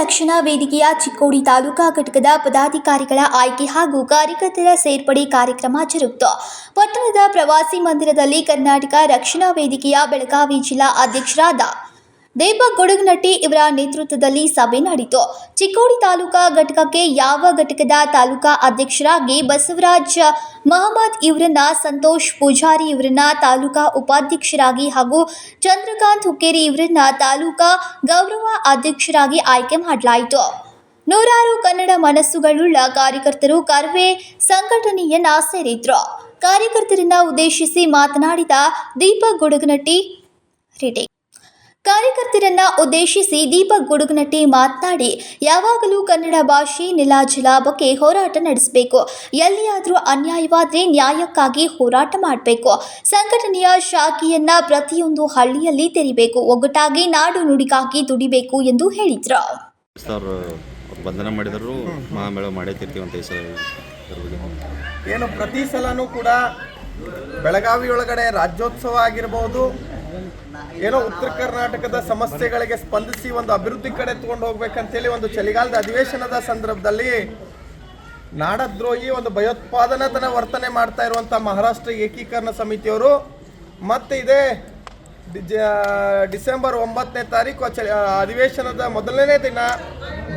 ರಕ್ಷಣಾ ವೇದಿಕೆಯ ಚಿಕ್ಕೋಡಿ ತಾಲೂಕಾ ಘಟಕದ ಪದಾಧಿಕಾರಿಗಳ ಆಯ್ಕೆ ಹಾಗೂ ಕಾರ್ಯಕರ್ತರ ಸೇರ್ಪಡೆ ಕಾರ್ಯಕ್ರಮ ಜರುಗಿತು. ಪಟ್ಟಣದ ಪ್ರವಾಸಿ ಮಂದಿರದಲ್ಲಿ ಕರ್ನಾಟಕ ರಕ್ಷಣಾ ವೇದಿಕೆಯ ಬೆಳಗಾವಿ ಜಿಲ್ಲಾ ಅಧ್ಯಕ್ಷರಾದ ದೀಪಕ್ ಗುಡುಗನಟ್ಟಿ ಇವರ ನೇತೃತ್ವದಲ್ಲಿ ಸಭೆ ನಡೆಯಿತು ಚಿಕ್ಕೋಡಿ ತಾಲೂಕಾ ಘಟಕಕ್ಕೆ ಯಾವ ಘಟಕದ ತಾಲೂಕಾ ಅಧ್ಯಕ್ಷರಾಗಿ ಬಸವರಾಜ್ ಮಹಮ್ಮದ್ ಇವರನ್ನ, ಸಂತೋಷ್ ಪೂಜಾರಿ ಇವರನ್ನ, ತಾಲೂಕಾ ಉಪಾಧ್ಯಕ್ಷರಾಗಿ ಹಾಗೂ ಚಂದ್ರಕಾಂತ್ ಹುಕ್ಕೇರಿ ಇವರನ್ನ ತಾಲೂಕಾ ಗೌರವ ಅಧ್ಯಕ್ಷರಾಗಿ ಆಯ್ಕೆ ಮಾಡಲಾಯಿತು. ನೂರಾರು ಕನ್ನಡ ಮನಸ್ಸುಗಳುಳ್ಳ ಕಾರ್ಯಕರ್ತರು ಕರ್ವೆ ಸಂಘಟನೆಯನ್ನ ಸೇರಿದ್ರು. ಕಾರ್ಯಕರ್ತರನ್ನ ಉದ್ದೇಶಿಸಿ ಮಾತನಾಡಿದ ದೀಪಕ್ ಗುಡುಗನಟ್ಟಿ, ರಿಟೇಕ್ ಕಾರ್ಯಕರ್ತರನ್ನ ಉದ್ದೇಶಿಸಿ ದೀಪಕ್ ಗುಡುಗನಟ್ಟಿ ಮಾತನಾಡಿ ಯಾವಾಗಲೂ ಕನ್ನಡ ಭಾಷೆ ನೆಲಜಲ ಬಗ್ಗೆ ಹೋರಾಟ ನಡೆಸಬೇಕು. ಎಲ್ಲಿಯಾದರೂ ಅನ್ಯಾಯವಾದರೆ ನ್ಯಾಯಕ್ಕಾಗಿ ಹೋರಾಟ ಮಾಡಬೇಕು. ಸಂಘಟನೆಯ ಶಾಖೆಯನ್ನ ಪ್ರತಿಯೊಂದು ಹಳ್ಳಿಯಲ್ಲಿ ತೆರಿಬೇಕು. ಒಗ್ಗಟ್ಟಾಗಿ ನಾಡು ನುಡಿಗಾಗಿ ದುಡಿಬೇಕು ಎಂದು ಹೇಳಿದರು. ಸರ್ ಬಂಧನ ಮಾಡಿದರು. ಮಹಾಮೇಳ ಮಾಡೇ ತಿರ್ತೀವಿ ಅಂತ ಈ ಸಲ ಇದ್ರ ಬಗ್ಗೆ. ಏನು ಪ್ರತಿ ಸಲನೂ ಕೂಡ ಬೆಳಗಾವಿ ಒಳಗಡೆ ರಾಜ್ಯೋತ್ಸವ ಆಗಿರ್ಬೋದು ಏನೋ ಉತ್ತರ ಕರ್ನಾಟಕದ ಸಮಸ್ಯೆಗಳಿಗೆ ಸ್ಪಂದಿಸಿ ಒಂದು ಅಭಿವೃದ್ಧಿ ಕಡೆ ತಗೊಂಡು ಹೋಗ್ಬೇಕಂತೇಳಿ ಒಂದು ಚಳಿಗಾಲದ ಅಧಿವೇಶನದ ಸಂದರ್ಭದಲ್ಲಿ ನಾಡದ್ರೋಹಿ ಒಂದು ಭಯೋತ್ಪಾದನಾತನ ವರ್ತನೆ ಮಾಡ್ತಾ ಇರುವಂಥ ಮಹಾರಾಷ್ಟ್ರ ಏಕೀಕರಣ ಸಮಿತಿಯವರು ಮತ್ತೆ ಇದೇ ಡಿಸೆಂಬರ್ ಒಂಬತ್ತನೇ ತಾರೀಕು ಅಧಿವೇಶನದ ಮೊದಲನೇ ದಿನ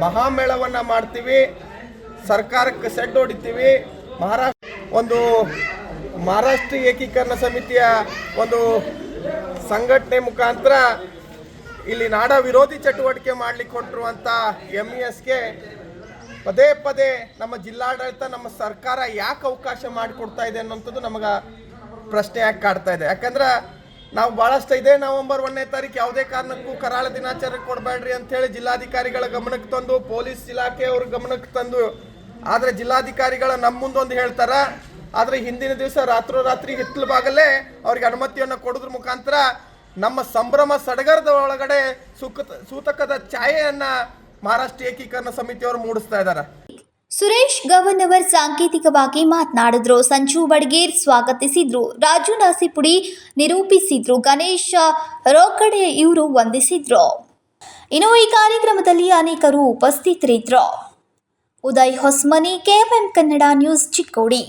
ಮಹಾಮೇಳವನ್ನು ಮಾಡ್ತೀವಿ, ಸರ್ಕಾರಕ್ಕೆ ಸೆಡ್ ಹೊಡಿತೀವಿ. ಮಹಾರಾಷ್ಟ್ರ ಒಂದು ಮಹಾರಾಷ್ಟ್ರ ಏಕೀಕರಣ ಸಮಿತಿಯ ಒಂದು ಸಂಘಟನೆ ಮುಖಾಂತರ ಇಲ್ಲಿ ನಾಡ ವಿರೋಧಿ ಚಟುವಟಿಕೆ ಮಾಡಲಿಕ್ಕೆ ಹೊರಟಿರುವಂಥ ಎಂ ಇ ಎಸ್ಗೆ ಪದೇ ಪದೇ ನಮ್ಮ ಜಿಲ್ಲಾಡಳಿತ, ನಮ್ಮ ಸರ್ಕಾರ ಯಾಕೆ ಅವಕಾಶ ಮಾಡಿಕೊಡ್ತಾ ಇದೆ ಅನ್ನೋಂಥದ್ದು ನಮಗೆ ಪ್ರಶ್ನೆ ಯಾಕೆ ಕಾಡ್ತಾ ಇದೆ. ಯಾಕಂದ್ರೆ ನಾವು ಭಾಳಷ್ಟು ಇದೇ ನವೆಂಬರ್ ಒಂದನೇ ತಾರೀಕು ಯಾವುದೇ ಕಾರಣಕ್ಕೂ ಕರಾಳ ದಿನಾಚರಣೆ ಕೊಡಬೇಡ್ರಿ ಅಂತೇಳಿ ಜಿಲ್ಲಾಧಿಕಾರಿಗಳ ಗಮನಕ್ಕೆ ತಂದು, ಪೊಲೀಸ್ ಇಲಾಖೆಯವ್ರ ಗಮನಕ್ಕೆ ತಂದು, ಆದರೆ ಜಿಲ್ಲಾಧಿಕಾರಿಗಳ ನಮ್ಮ ಮುಂದೊಂದು ಹೇಳ್ತಾರ ಆದರೆ ಹಿಂದಿನ ದಿವಸ ರಾತ್ರೋರಾತ್ರಿ ಹಿತ್ತಲ ಬಾಗಲೇ ಅವ್ರಿಗೆ ಅನುಮತಿಯನ್ನು ಕೊಡೋದ್ರ ಮುಖಾಂತರ ನಮ್ಮ ಸಂಭ್ರಮ ಸಡಗರದ ಒಳಗಡೆ ಸುಖ ಸೂತಕದ ಛಾಯೆಯನ್ನ ಮಹಾರಾಷ್ಟ್ರ ಏಕೀಕರಣ ಸಮಿತಿಯವರು ಮೂಡಿಸ್ತಾ ಇದ್ದಾರೆ. ಸುರೇಶ್ ಗವನ್ನವರ್ ಸಾಂಕೇತಿಕವಾಗಿ ಮಾತನಾಡಿದ್ರು. ಸಂಜು ಬಡ್ಗೇರ್ ಸ್ವಾಗತಿಸಿದ್ರು. ರಾಜು ನಾಸಿಪುಡಿ ನಿರೂಪಿಸಿದ್ರು. ಗಣೇಶ ರೋಕಡೆ ಇವರು ವಂದಿಸಿದ್ರು. ಇನ್ನು ಈ ಕಾರ್ಯಕ್ರಮದಲ್ಲಿ ಅನೇಕರು ಉಪಸ್ಥಿತರಿದ್ರು. Uday Hosmani, KMM Kannada news Chikkodi.